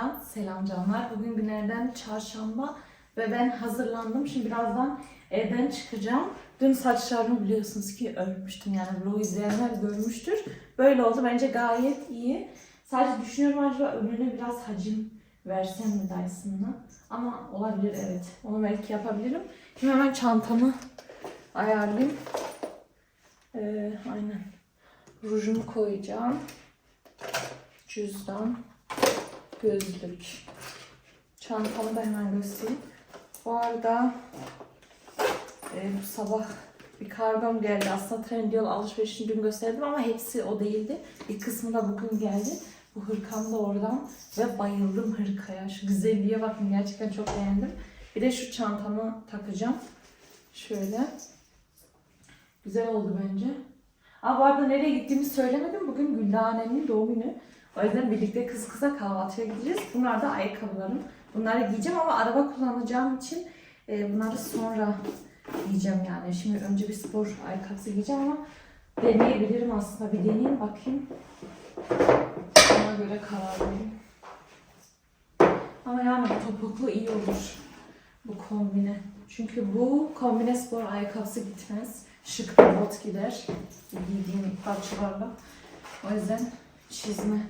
videodan selam canlar. Bugün günlerden çarşamba ve ben hazırlandım. Şimdi birazdan evden çıkacağım. Dün saçlarımı biliyorsunuz ki örmüştüm yani vlog izleyenler görmüştür. Böyle oldu bence gayet iyi. Sadece düşünüyorum acaba önüne biraz hacim versem mi Dyson'la. Ama olabilir evet. Onu belki yapabilirim. Şimdi hemen çantamı ayarlayayım. Ee, aynen. Rujumu koyacağım. Cüzdan, gözlük. Çantamı da hemen göstereyim. Bu arada e, bu sabah bir kargom geldi. Aslında Trendyol alışverişini dün gösterdim ama hepsi o değildi. Bir kısmı da bugün geldi. Bu hırkam da oradan ve bayıldım hırkaya. Şu güzelliğe bakın gerçekten çok beğendim. Bir de şu çantamı takacağım. Şöyle. Güzel oldu bence. Aa, bu arada nereye gittiğimi söylemedim. Bugün Gülda annemin doğum günü. O yüzden birlikte kız kıza kahvaltıya gideceğiz. Bunlar da ayakkabılarım. Bunları giyeceğim ama araba kullanacağım için e, bunları sonra giyeceğim yani. Şimdi önce bir spor ayakkabısı giyeceğim ama deneyebilirim aslında. Bir deneyeyim bakayım. Ona göre karar vereyim. Ama yani topuklu iyi olur. Bu kombine. Çünkü bu kombine spor ayakkabısı gitmez. Şık bir bot gider. Giydiğim parçalarla. O yüzden çizme.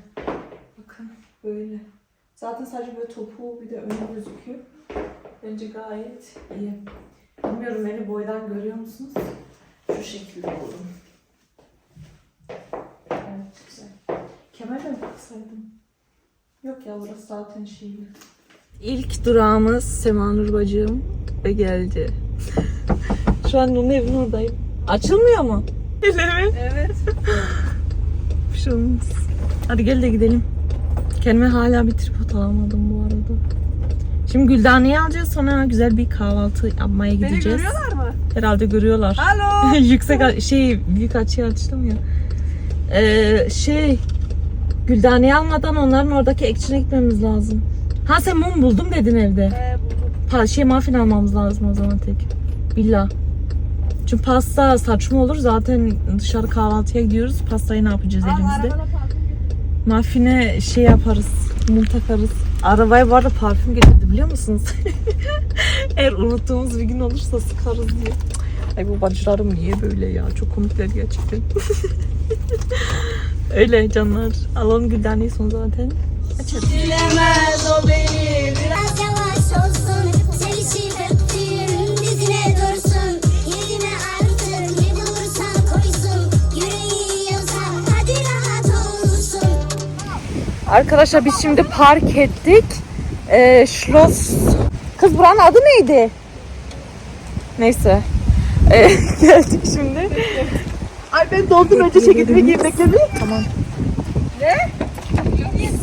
Bakın böyle. Zaten sadece böyle topuğu bir de önü gözüküyor. Bence gayet iyi. Bilmiyorum beni boydan görüyor musunuz? Şu şekilde oldum. Evet güzel. Kemer de mi taksaydım? Yok ya burası zaten şeyli. İlk durağımız Semanur bacığım ve geldi. Şu an onun evinin oradayım. Açılmıyor mu? Öyle mi? Evet. Bir şey. Hadi gel de gidelim. Kendime hala bir tripod alamadım bu arada. Şimdi Güldane'yi alacağız sonra güzel bir kahvaltı yapmaya Beni gideceğiz. görüyorlar mı? Herhalde görüyorlar. Alo. Yüksek şey büyük açıya açtım ya. Ee, şey Güldane'yi almadan onların oradaki ekçine gitmemiz lazım. Ha sen mum buldum dedin evde. Ee, buldum. Pa şey muffin almamız lazım o zaman tek. Billa. Çünkü pasta saçma olur. Zaten dışarı kahvaltıya gidiyoruz. Pastayı ne yapacağız Al, elimizde? arabada Muffine şey yaparız. Mum takarız. Arabaya bu arada parfüm getirdi biliyor musunuz? Eğer unuttuğumuz bir gün olursa sıkarız diye. Ay bu bacılarım niye böyle ya? Çok komikler gerçekten. Öyle canlar. Alalım güldaneyi son zaten. Açalım. Bilemez o beni. Biraz Arkadaşlar biz şimdi park ettik. Ee, Schloss. Kız buranın adı neydi? Neyse. Ee, geldik şimdi. Ay ben doldum önce çekildiğimi giyip bekledim. Tamam.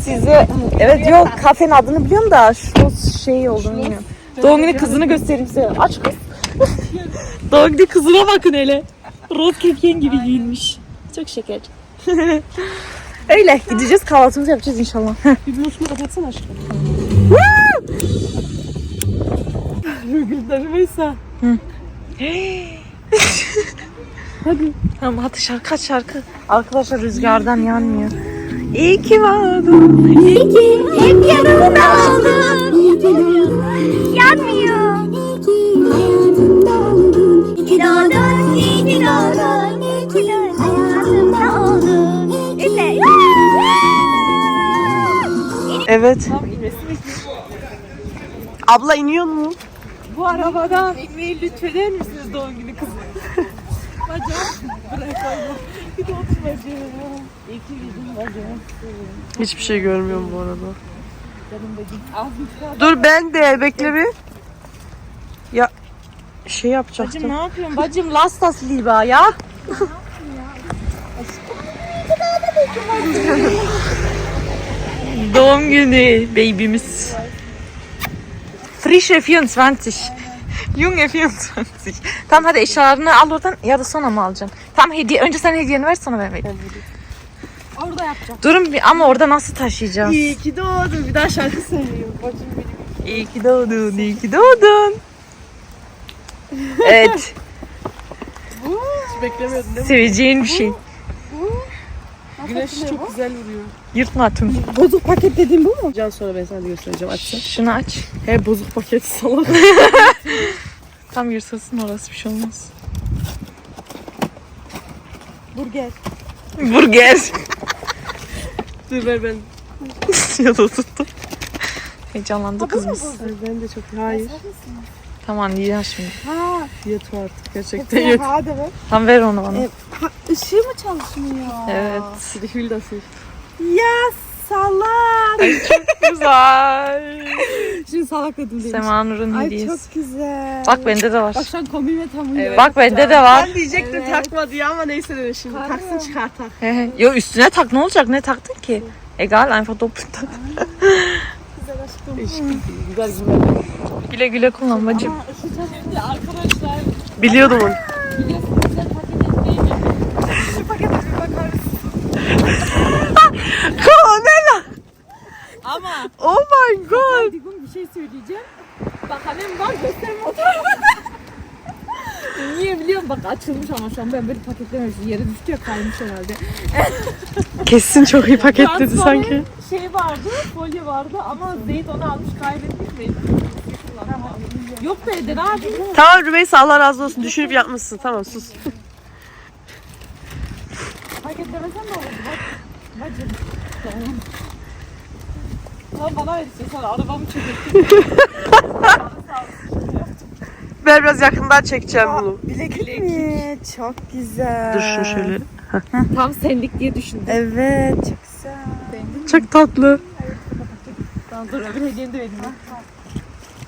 Size evet yok kafenin adını biliyorum da Schloss şey olduğunu bilmiyorum. Doğum günü kızını göstereyim size. Aç kız. Doğum günü kızına bakın hele. Rot kepken gibi giyinmiş. Çok şeker. Öyle gideceğiz kahvaltımızı yapacağız inşallah. Bir buluşma kapatsana aşkım. Gülden Rümeysa. Hadi. Tamam hadi şarkı aç şarkı. Arkadaşlar rüzgardan yanmıyor. İyi ki varsın. İyi ki hep yanımda oldun. Yanmıyor. İyi ki hayatımda oldun. İyi ki doğdun, iyi ki doğdun. Evet. Tam inmesi bekliyorum. Abla iniyor mu? Bu arabadan inmeyi lütfeder misiniz doğum günü kızı? Bacağım. Bırak bacağım. Bir de otur bacağım. İyi ki yüzüm bacağım. Hiçbir şey görmüyorum bu arada. Canım bacım. Dur ben de bekle bir. Ya şey yapacaktım. Bacım ne yapıyorsun? Bacım lastas liba ya. Doğum günü baby'miz. Frische 24. Junge 24. Tamam hadi eşyalarını al oradan ya da sonra mı alacaksın? Tamam hediye. Önce sen hediyeni ver sonra ben vereyim. Orada yapacağım. Durun bir ama orada nasıl taşıyacağız? İyi ki doğdun. Bir daha şarkı söylüyorum. Bacım benim. İyi ki doğdun, iyi ki doğdun. Evet, Hiç beklemiyordun değil mi? seveceğin bir şey. Güneş çok güzel vuruyor. Yırtma tüm. Bozuk paket dediğim bu mu? Can sonra ben sana da göstereceğim açsın. Şunu aç. He bozuk paket salak. Tam yırtılsın orası bir şey olmaz. Burger. Burger. Dur ver ben. ya da tuttu. Heyecanlandı kızımız. Ben de çok hayır. Tamam yiyeceğim şimdi. Ha. Yet artık gerçekten yet. Hadi be. Tam ver onu bana. E, ha, ışığı mı çalışmıyor? Evet. Hadi Hüldasın. Ya salak. Güzel. Şimdi salak dedim değil. Semanur'un Ay hediyesi. çok güzel. Bak bende de var. Bak şu an komiğime tam uyuyor. Bak bende de var. Ben diyecektim takma diye ama neyse dedim şimdi. Taksın çıkar tak. He he. Yo üstüne tak ne olacak? Ne taktın ki? Egal einfach doppelt tak. Güzel güzel. Güle güle kullan bacım. Şimdi arkadaşlar Biliyordum onu. biliyorsunuz size paket etmeyi Şu pakete bir bakar mısınız? Kamera. Ama Oh my god. Digun bir şey söyleyeceğim. Bak annem var gösterme. Niye biliyorum bak açılmış ama şu an ben böyle paketlememişim. Yere düştü ya kaymış herhalde. Kesin çok iyi paketledi sanki. Şey vardı, folyo vardı ama Zeyt onu almış kaybetmiş mi? Yok be Eden abi. Tamam Rümeysa Allah razı olsun. Düşünüp yapmışsın. Tamam sus. Paketlemesen ne olurdu bak. Bacım. Tamam. Bana ver istiyorsan arabamı çekelim. Ben biraz yakından çekeceğim bunu. Bileklik mi? Çok güzel. Dur şu şöyle. Tam senlik diye düşündüm. Evet çok güzel. Çok tatlı. Tamam dur öbür hediyeni de vereyim.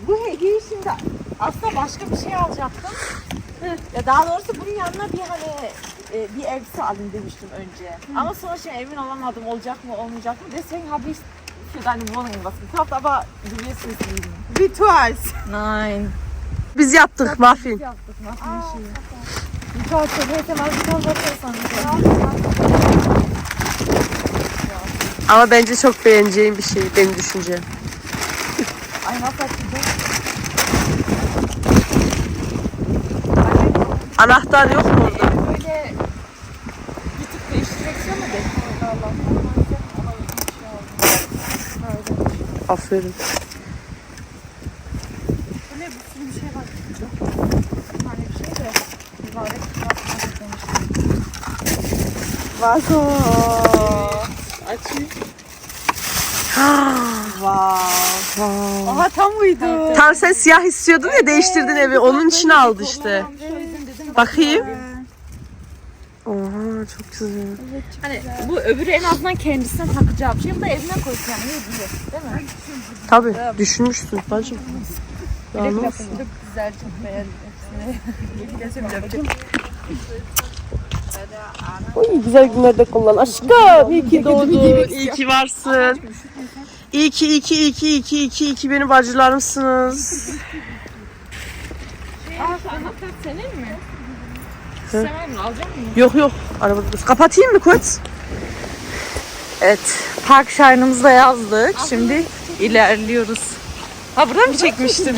Bu hediyeyi şimdi aslında başka bir şey alacaktım. ya daha doğrusu bunun yanına bir hani e, bir elbise alayım demiştim önce. Ama sonra şimdi emin olamadım olacak mı olmayacak mı. Deswegen habe ich für deine Wohnung was gekauft, aber du wirst es lieben. Wie twice. Nein. Biz yaptık muffin. Yaptık nasıl bir şey. Bir parça neyse ben bir tane. Ama bence çok beğeneceğim bir şey. Benim düşüncem. Ay nasıl açacağım? Anahtar yok mu orada? Böyle bir tık de? Allah Aferin. Bir sürü bir şey var. Bir tane bir şey de mübarek yapmak istemiştim. Vazo. Açayım. Wow. Aha tam uydu. Tam sen siyah istiyordun ya değiştirdin evi. Onun için aldı işte. Bakayım. Oha çok güzel. Hani bu öbürü en azından kendisine takacağı bir şey. Bu da evine koysun yani. İyi diye. Değil mi? Tabii düşünmüşsün bacım. Çok güzel, çok beğendim. İyi güzel günlerde kullan. Aşkım iyi ki doğdun. İyi ki varsın. İyi ki, iyi ki, iyi ki, iyi ki, iyi ki, iyi ki benim bacılarımsınız. Aa, anahtar senin mi? Sever mi? Alacak mısın? Yok yok. Arabada dur. Kapatayım mı koç? Evet. Park şahinimizi da yazdık. Şimdi ilerliyoruz. Ha burada mı çekmiştin?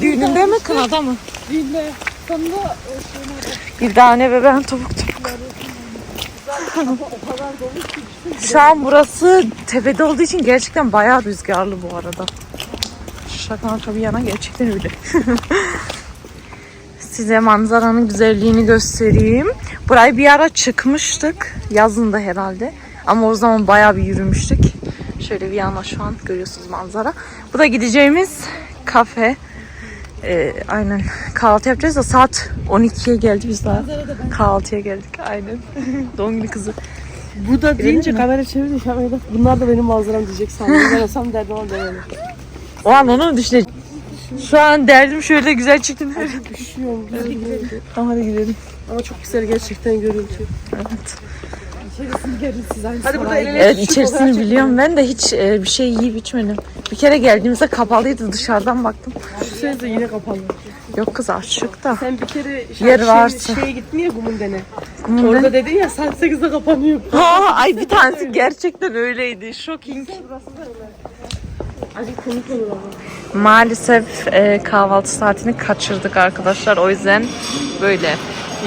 Düğününde mi kınada mı? Dinle. Sonunda Bir tane ve ben topuk topuk. Şu an burası tepede olduğu için gerçekten bayağı rüzgarlı bu arada. Şaka bir yana gerçekten öyle. Size manzaranın güzelliğini göstereyim. Burayı bir ara çıkmıştık. Yazında herhalde. Ama o zaman bayağı bir yürümüştük. Şöyle bir yana şu an görüyorsunuz manzara. Bu da gideceğimiz kafe. Ee, aynen kahvaltı yapacağız da saat 12'ye geldi biz daha kahvaltıya geldik aynen doğum günü kızı Bu da deyince kamera öyle, bunlar da benim manzaram diyecek sandım. Ben olsam derdim ama demedim. o an onu mu düşünecek şu an derdim şöyle güzel çıktım Üşüyorum. tamam hadi gidelim Ama çok güzel gerçekten görüntü. evet. Hadi burada el ele evet tutuşup içerisini fotoğraf biliyorum ben de hiç e, bir şey yiyip içmedim bir kere geldiğimizde kapalıydı dışarıdan baktım de yine kapalı. yok kız açık da Sen bir kere Yer şey, varsa. şeye gittin ya Gumundene. Kumunda- Orada dedin ya saat 8'de kapanıyor. Aa, ay bir tanesi gerçekten öyleydi shocking komik olur ama. Maalesef e, kahvaltı saatini kaçırdık arkadaşlar. O yüzden böyle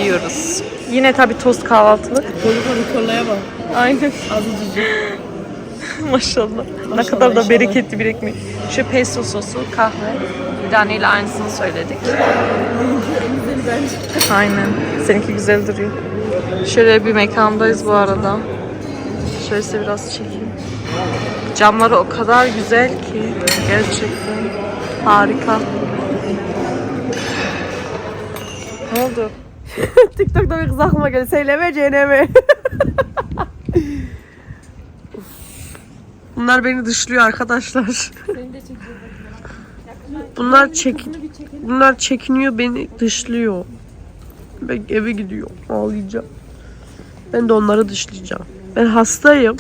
yiyoruz. Yine tabii tost kahvaltılık. Nikola'ya bak. Aynen. Azıcık. Maşallah. Ne kadar da bereketli bir ekmek. Şu pesto sosu, kahve. Bir taneyle aynısını söyledik. Aynen. Seninki güzel duruyor. Şöyle bir mekandayız bu arada. Şöyle size biraz çekeyim. Camları o kadar güzel ki. Gerçekten. Harika. Ne oldu? TikTok'ta bir kız aklıma geldi. Söyleme Cene'me. Bunlar beni dışlıyor arkadaşlar. Bunlar çek Bunlar çekiniyor beni dışlıyor. Ben eve gidiyorum. Ağlayacağım. Ben de onları dışlayacağım. Ben hastayım.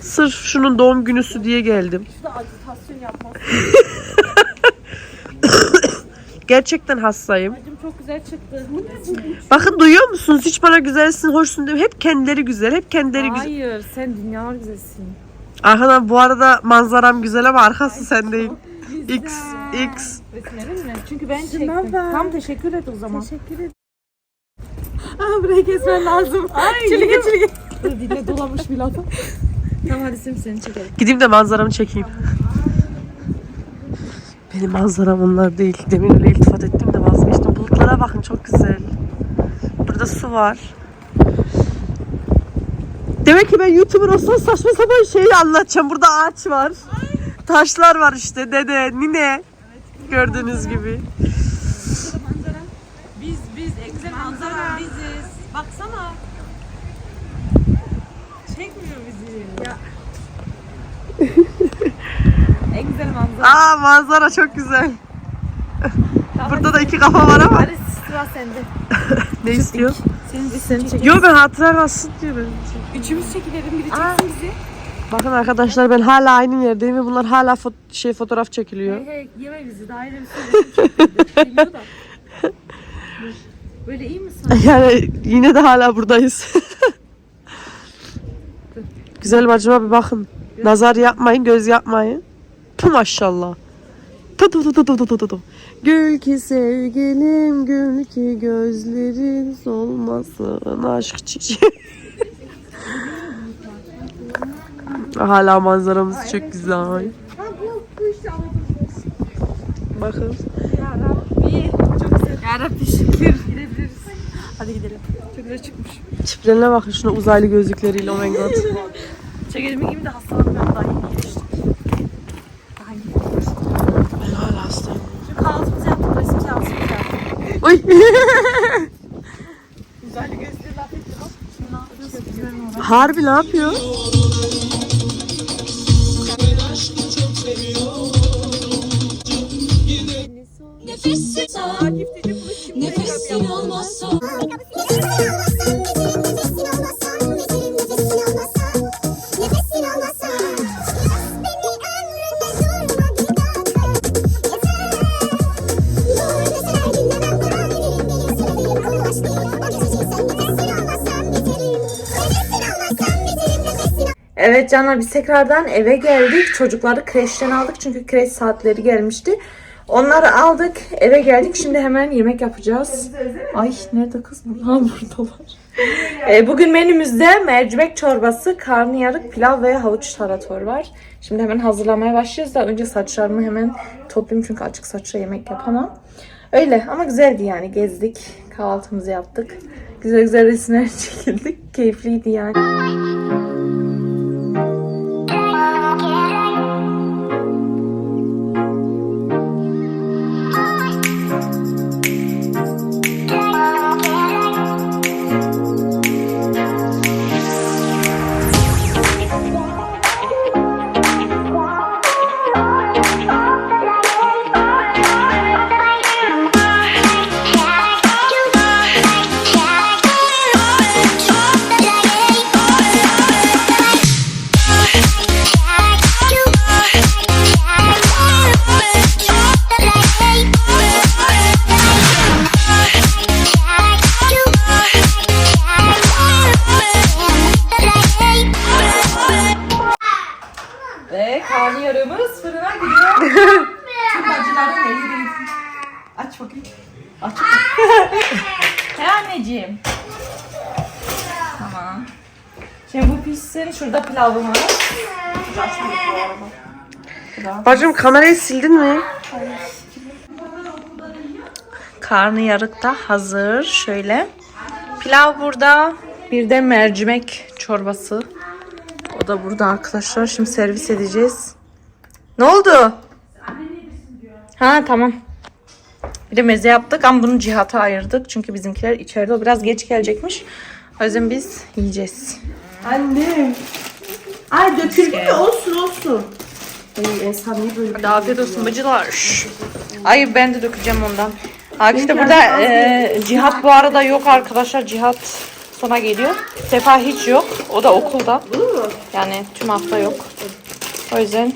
Sırf şunun doğum günüsü diye geldim. Gerçekten hastayım. Çok güzel çıktı. Bakın duyuyor musunuz? Hiç bana güzelsin, hoşsun demiyor. Hep kendileri güzel, hep kendileri güzel. Hayır sen dünyalar güzelsin. Arkadan bu arada manzaram güzel ama arkası sen değil. X, X. Resimlerin mi? Çünkü ben çektim. Tam teşekkür et o zaman. Teşekkür ederim. Aa burayı kesmen lazım. Ay, çilge. Dur dile dolamış bir lafı. Tamam hadi sim seni çekelim. Gideyim de manzaramı çekeyim. Benim manzaram onlar değil. Demin öyle iltifat ettim de vazgeçtim. Bulutlara bakın çok güzel. Burada su var. Demek ki ben YouTuber olsam saçma sapan şeyi anlatacağım. Burada ağaç var. Taşlar var işte. Dede, nine. Gördüğünüz gibi. Biz biz güzel manzara biziz. Baksana. Çekmiyor bizi. Ya. en güzel manzara. Aa manzara çok güzel. Burada da iki kafa var ama. Hadi sıra sende. Ne istiyor? Senin resmini çekelim. Yo ben hatıra kalsın diyorum. Üçümüz çekilelim biri çeksin bizi. Bakın arkadaşlar ben hala aynı yerdeyim ve bunlar hala fo- şey fotoğraf çekiliyor. Hey yeme bizi daha yine bir da. Böyle iyi misin? Yani yine de hala buradayız. Güzel bacıma bir bakın. Nazar yapmayın, göz yapmayın. Tu maşallah. Tu tu tu tu tu tu tu. Gül ki sevgilim, gül ki gözlerin solmasın aşk çiçeği. Hala manzaramız çok güzel. Bakın. Yarabbi şükür. Gidebiliriz. Hadi gidelim. Çok güzel çıkmış. Çiftlerine bakın şuna uzaylı gözlükleriyle oh my god. Çekelim gibi de hastalanmıyorum daha yeni geçtik. Daha yeni geçtik. Ben hala hastayım. Şu kahvaltımızı yaptık, resim seansımızı yaptık. Oy. Uzaylı gözlüğü laf ettim. Şimdi? Harbi ne yapıyor? Evet Canlar biz tekrardan eve geldik. Çocukları kreşten aldık çünkü kreş saatleri gelmişti. Onları aldık, eve geldik. Şimdi hemen yemek yapacağız. Ay nerede kız? Ha buradalar. Ee, bugün menümüzde mercimek çorbası, karnıyarık, pilav ve havuç tarator var. Şimdi hemen hazırlamaya başlıyoruz da önce saçlarımı hemen toplayayım çünkü açık saçla yemek yapamam. Öyle ama güzeldi yani gezdik, kahvaltımızı yaptık. Güzel güzel resimler çekildik. Keyifliydi yani. Şurada pilavım var. Bacım kamerayı sildin mi? Karnı yarıkta hazır. Şöyle. Pilav burada. Bir de mercimek çorbası. O da burada arkadaşlar. Şimdi servis edeceğiz. Ne oldu? Ha tamam. Bir de meze yaptık ama bunu cihata ayırdık. Çünkü bizimkiler içeride o biraz geç gelecekmiş. O yüzden biz yiyeceğiz. Annem. Ay döküldü mü? Olsun olsun. Ay Esra niye böyle Hadi afiyet olsun bacılar. Ay ben de dökeceğim ondan. Akif de burada e, Cihat bu arada yok arkadaşlar. Cihat sana geliyor. Sefa hiç yok. O da okulda. Yani tüm hafta yok. O yüzden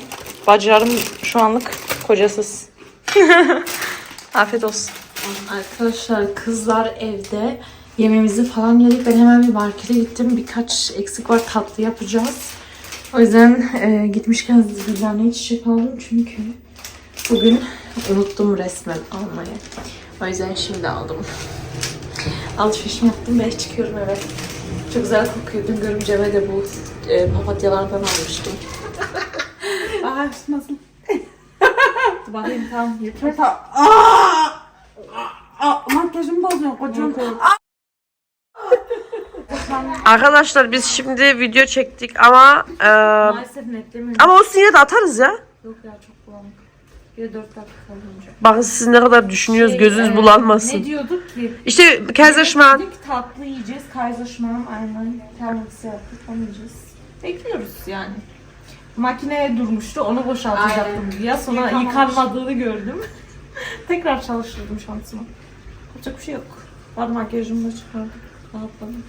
bacılarım şu anlık kocasız. afiyet olsun. Arkadaşlar kızlar evde yemeğimizi falan yedik. Ben hemen bir markete gittim. Birkaç eksik var tatlı yapacağız. O yüzden e, gitmişken bizlerine çiçek aldım çünkü bugün unuttum resmen almayı. O yüzden şimdi aldım. Alışverişimi yaptım ve çıkıyorum eve. Çok güzel kokuyor. Dün görümceme de bu e, papatyalardan almıştım. Aa nasıl? Bakayım tamam yeter. Aa! Aa, makyajımı bozuyor kocam. Arkadaşlar biz şimdi video çektik ama e, Maalesef netlemiyorum. ama olsun yine de atarız ya. Yok ya çok bulanık. Bir de 4 dakika kalınca. Bakın siz ne kadar düşünüyoruz gözünüz Şey, e, bulanmasın. Ne diyorduk ki? İşte Kaiserschmarrn. Dedik tatlı yiyeceğiz. Kaiserschmarrn aynen. Termiksi yaptık. Onu yiyeceğiz. Bekliyoruz yani. Makine durmuştu. Onu boşaltacaktım ya. Sonra yıkanmadığını gördüm. Tekrar çalıştırdım şansımı. Yapacak bir şey yok. Var makyajımı da çıkardım. Rahatladım.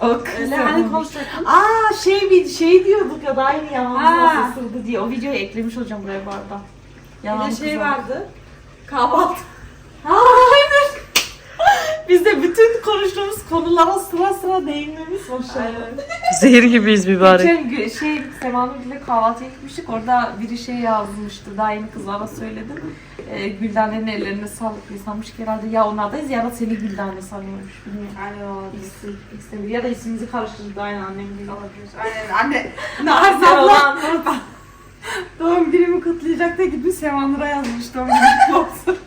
O kız. hani konuşacaktın. Aa şey bir şey diyorduk ya da aynı yalan Ha. nasıldı diye. O videoyu eklemiş olacağım buraya bu arada. Bir de şey vardı. Kahvaltı. Aynen. Biz de bütün konuştuğumuz konulara sıra sıra değinmemiz başladı. Zehir gibiyiz mübarek. Geçen gün şey Sema'nın ile kahvaltıya gitmiştik. Orada biri şey yazmıştı. Daha yeni kızlara söyledim. Ee, Güldane'nin ellerine sağlık diye sanmış ki herhalde ya onlardayız ya da seni Güldane sanıyormuş. Bilmiyorum. Aynen olabilir. İkisi, ya da ismimizi karıştırdı aynen annem gibi. Aynen anne. Nazlı abla. Doğum günümü kutlayacak da gitmiş Sevanur'a yazmış doğum günü kutlu olsun.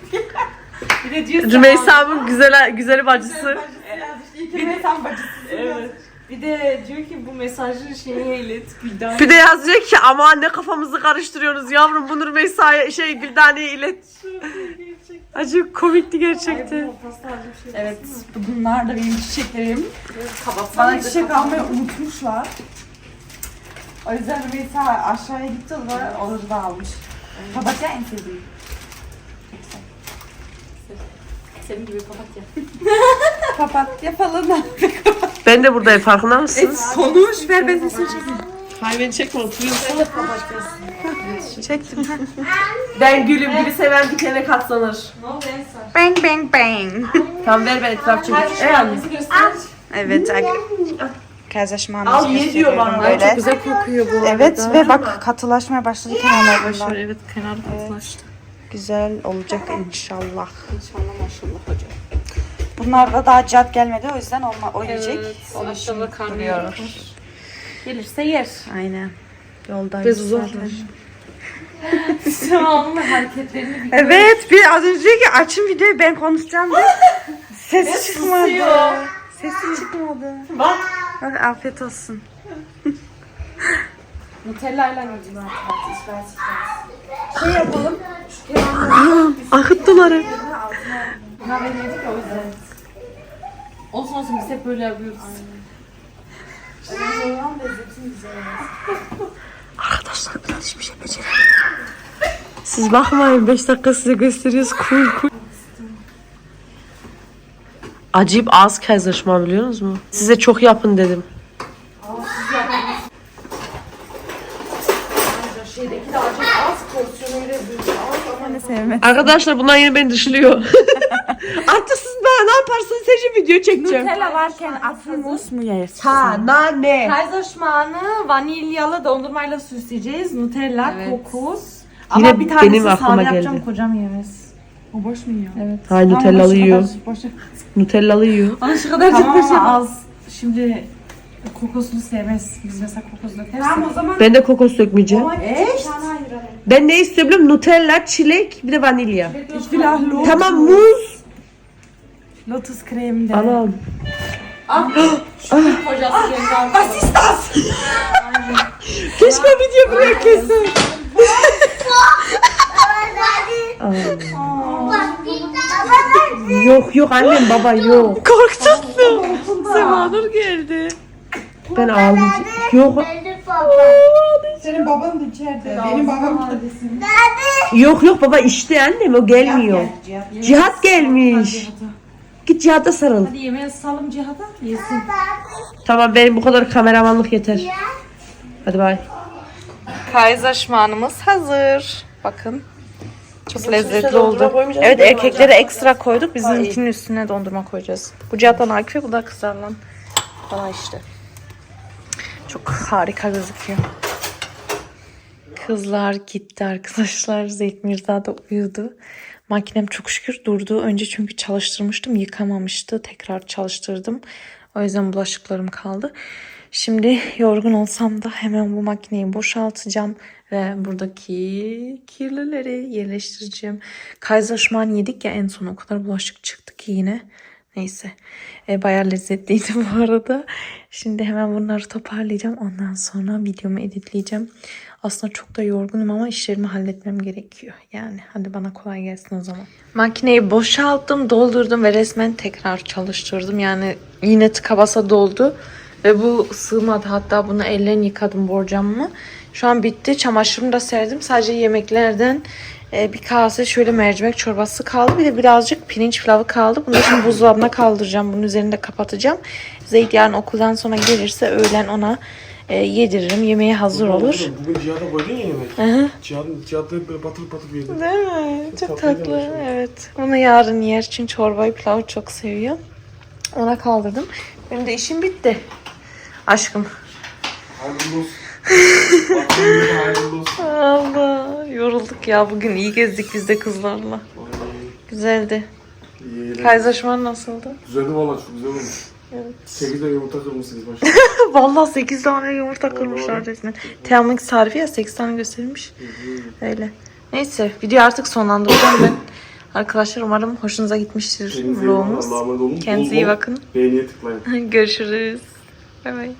Bir de diyor Rümeysa'nın güzel güzel bacısı. İyi ki sen bacısın. Evet. Bir de diyor ki bu mesajı şeye ilet Güldane. Bir de yazacak ki aman ne kafamızı karıştırıyorsunuz yavrum bunu Rümeysa'ya şey Güldane'ye ilet. Acı komikti gerçekten. Evet bunlar da benim çiçeklerim. Bana çiçek almayı unutmuşlar. O yüzden Rümeysa aşağıya gitti o da almış. Papatya en sevdiğim. Senin gibi papatya. Papatya falan da. Ben de buradayım farkında mısınız? Konuş ver ben sesini çekeyim. Hayır beni çekme oturuyorsun. Çektim. Ben gülüm gülü seven dikene katlanır. Ne oldu Ensar? Bang bang bang. Tamam ver ben etraf çekeyim. Kendinizi göster. Evet. Kazlaşmamız Al ye diyor bana. Böyle. Çok güzel kokuyor bu Evet ve bak katılaşmaya başladı kenarlarından. Evet kenar katlaştı. Güzel olacak inşallah. İnşallah maşallah hocam. Bunlar da daha cat gelmedi o yüzden olma, o yiyecek. Onu aşağıda karnı duruyor. yapar. Gelirse yer. Aynen. Yoldayız Bez uzar. zaten. Devamlı hareketlerini bir Evet bir az önce ki açın videoyu ben konuşacağım diye. Sesi çıkmadı. susuyor. Sesi çıkmadı. Bak. Hadi afiyet olsun. Nutella ile yiyeceğiz artık. Şey yapalım. Akıttılar hep. Kahve yedik o yüzden. Olsun olsun biz hep böyle yapıyoruz. Arkadaşlar ben hiçbir şey beceremiyorum. Siz bakmayın 5 dakika size gösteriyoruz. Cool cool. Acayip az Kaiserschmarrn biliyor musunuz? Size çok yapın dedim. Arkadaşlar bunlar yine beni dışlıyor. Artık siz bana ne yaparsınız? Seçin video çekeceğim. Nutella varken afilmus mu yersin? Ha, nane. Kaiserschmarrn'ı vanilyalı dondurmayla süsleyeceğiz. Nutella, kokos. Yine Ama bir tanesi benim aklıma sade yapacağım geldi. kocam yemez. O boş mu yiyor? Evet. Hayır Nutellalı yiyor. Nutellalı yiyor. Bana şu kadar Tamam ama az. Şimdi kokosunu sevmez. Biz mesela kokos dökersek. Tamam o zaman Ben de kokos dökmeyeceğim. eş. Ben ne istiyorum biliyor musun? Nutella, çilek, bir de vanilya. Lotus. Tamam muz. Lotus kremi de. Anam. Hocası geldi. Keşke video buraya kesin. yok yok annem baba yok. Korktun mu? Semanur geldi. Ben ağlayacağım. Yok Senin baban da içeride. Benim babam da. yok yok baba işte annem o gelmiyor. Cihat gelmiş. Git Cihat'a sarıl. Hadi yemeğe salım cihada yesin. Tamam benim bu kadar kameramanlık yeter. Hadi bay. Kayzaşmanımız hazır. Bakın. Çok lezzetli oldu. Evet erkeklere ekstra koyduk. Bizimkinin üstüne dondurma koyacağız. Bu Cihat'tan Akif'e bu da kızlardan. Bana işte. Çok harika gözüküyor. Kızlar gitti arkadaşlar. Zeyt Mirza da uyudu. Makinem çok şükür durdu. Önce çünkü çalıştırmıştım. Yıkamamıştı. Tekrar çalıştırdım. O yüzden bulaşıklarım kaldı. Şimdi yorgun olsam da hemen bu makineyi boşaltacağım ve buradaki kirlileri yerleştireceğim. Kaiserschmarrn yedik ya en son o kadar bulaşık çıktı ki yine. Neyse. E, bayağı lezzetliydi bu arada. Şimdi hemen bunları toparlayacağım. Ondan sonra videomu editleyeceğim. Aslında çok da yorgunum ama işlerimi halletmem gerekiyor. Yani hadi bana kolay gelsin o zaman. Makineyi boşalttım, doldurdum ve resmen tekrar çalıştırdım. Yani yine tıka basa doldu. Ve bu sığmadı. Hatta bunu ellerini yıkadım borcamımı. Şu an bitti. Çamaşırımı da serdim. Sadece yemeklerden e, bir kase şöyle mercimek çorbası kaldı. Bir de birazcık pirinç pilavı kaldı. Bunu şimdi buzdolabına kaldıracağım. Bunun üzerinde kapatacağım. Zeyt yarın okuldan sonra gelirse öğlen ona e, yediririm. Yemeği hazır olur. Bugün Cihat'a koydun ya yemek. Hı hı. Cihat, Cihat'la batırıp batırıp yedi. Değil mi? Çok Çok tatlı. tatlıymış o. Evet. Onu yarın yer. Çünkü çorbayı pilavı çok seviyor. Ona kaldırdım. Benim de işim bitti. Aşkım. Hayırlı olsun. Baktığında hayırlı olsun. Allah. Yorulduk ya. Bugün iyi gezdik biz de kızlarla. Güzeldi. İyi. Kayzaşman nasıldı? Düzeldi valla çok güzel olmuş. Evet. 8'de yumurta kırmışsınız başta. Vallahi 8 tane yumurta kırmışlar resmen. Team'ın tarifi ya 8 tane göstermiş. Öyle. Neyse video artık sonlandıracağım ben. Arkadaşlar umarım hoşunuza gitmiştir Kendinize iyi bakın. vlogumuz. Allah'a emanet olun. Kendinize iyi bakın. Beğeniye tıklayın. Görüşürüz. Bay bay.